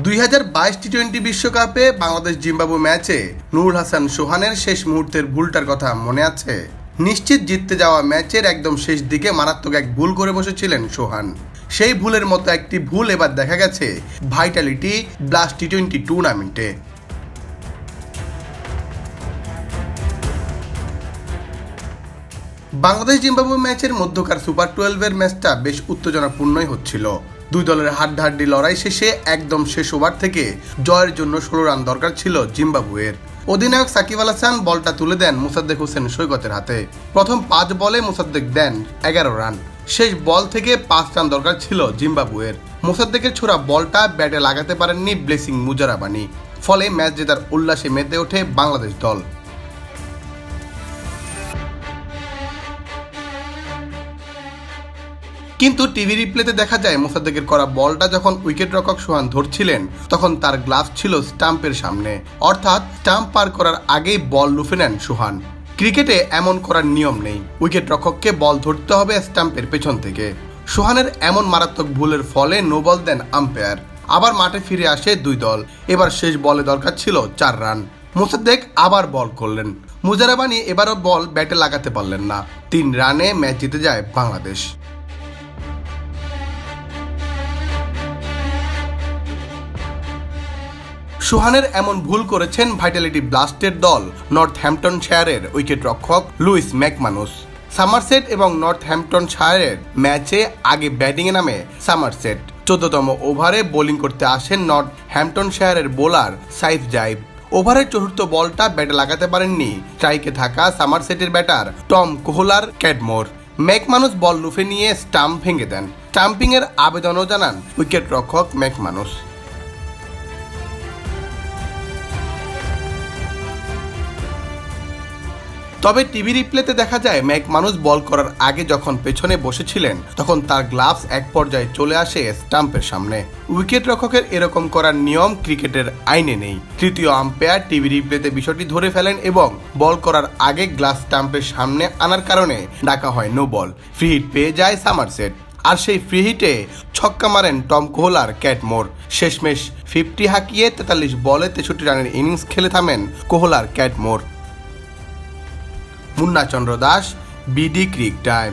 দুই হাজার বাইশ টি টোয়েন্টি বিশ্বকাপে বাংলাদেশ জিম্বাবু ম্যাচে নুরুল হাসান সোহানের শেষ মুহূর্তের ভুলটার কথা মনে আছে। নিশ্চিত জিততে যাওয়া ম্যাচের একদম শেষ দিকে মারাত্মক এক ভুল করে বসেছিলেন সোহান। সেই ভুলের মতো একটি ভুল এবার দেখা গেছে ভাইটালিটি ব্লাস্ট টি টোয়েন্টি টুর্নামেন্টে। বাংলাদেশ জিম্বাবু ম্যাচের মধ্যকার সুপার টুয়েলভের ম্যাচটা বেশ উত্তেজনাপূর্ণই হচ্ছিল। দুই দলের হাড্ডাহাড্ডি লড়াই শেষে একদম শেষ ওভার থেকে জয়ের জন্য ষোলো রান দরকার ছিল জিম্বাবুয়ের। অধিনায়ক সাকিব আল হাসান বলটা তুলে দেন মুসাদ্দেক হোসেন সৈকতের হাতে। প্রথম পাঁচ বলে মুসাদ্দেক দেন এগারো রান। শেষ বল থেকে পাঁচ রান দরকার ছিল জিম্বাবুয়ের। মোসাদ্দেকের ছোড়া বলটা ব্যাটে লাগাতে পারেননি ব্লেসিং মুজারাবানি। ফলে ম্যাচ জেতার উল্লাসে মেতে ওঠে বাংলাদেশ দল। কিন্তু টিভি রিপ্লেতে দেখা যায় মোসাদ্দেকের করা বলটা যখন উইকেট রক্ষক সোহান ধরছিলেন, তখন তার গ্লাভস ছিল স্টাম্পের সামনে। অর্থাৎ স্টাম্প পার করার আগেই বল লুফে নেন সোহান। ক্রিকেটে এমন করার নিয়ম নেই। উইকেট রক্ষককে বল ধরতে হবে স্টাম্পের পেছন থেকে। সোহানের এমন মারাত্মক ভুলের ফলে নো বল দেন আম্পায়ার। আবার মাঠে ফিরে আসে দুই দল। এবার শেষ বলে দরকার ছিল চার রান। মোসাদ্দেক আবার বল করলেন। মুজারাবানি এবারও বল ব্যাটে লাগাতে পারলেন না। তিন রানে ম্যাচ জিতে যায় বাংলাদেশ। সুহানের এমন ভুল করেছেন ভাইটালিটি ব্লাস্টের দল নর্থ হ্যাম্পটন শায়ারের উইকেট রক্ষক লুইস ম্যাকমানুস সামারসেট এবং নর্থ হ্যাম্পটন শায়ারের ম্যাচে আগে ব্যাটিংয়ে নামে সামারসেট চোদ্দতম ওভারে বোলিং করতে আসেন নর্থ হ্যাম্পটন শায়ারের বোলার সাইফ জাইব ওভারের চতুর্থ বলটা ব্যাটে লাগাতে পারেননি। স্ট্রাইকে থাকা সামারসেটের ব্যাটার টম কোহলার ক্যাডমোর ম্যাকমানুস বল লুফে নিয়ে স্টাম্প ভেঙে দেন। স্টাম্পিংয়ের আবেদনও জানান উইকেট রক্ষক ম্যাকমানুস তবে টিভি রিপ্লেতে দেখা যায়, ম্যাক মানুষ বল করার আগে যখন পেছনে বসেছিলেন, তখন তার গ্লাভস এক পর্যায়ে চলে আসে স্টাম্পের সামনে। উইকেট রক্ষকের এরকম করার নিয়ম ক্রিকেটের আইনে নেই। তৃতীয় আম্পায়ার টিভি রিপ্লেতে বিষয়টি ধরে ফেলেন এবং বল করার আগে গ্লাস স্টাম্পের সামনে আনার কারণে ডাকা হয় নো বল। ফ্রি হিট পেয়ে যায় সামারসেট। আর সেই ফ্রি হিটে ছক্কা মারেন টম কোহলার ক্যাটমোর শেষমেশ ফিফটি হাঁকিয়ে তেতাল্লিশ বলে তেষট্টি রানের ইনিংস খেলে থামেন Kohler Cadmore Munna Chandra Das BD cric time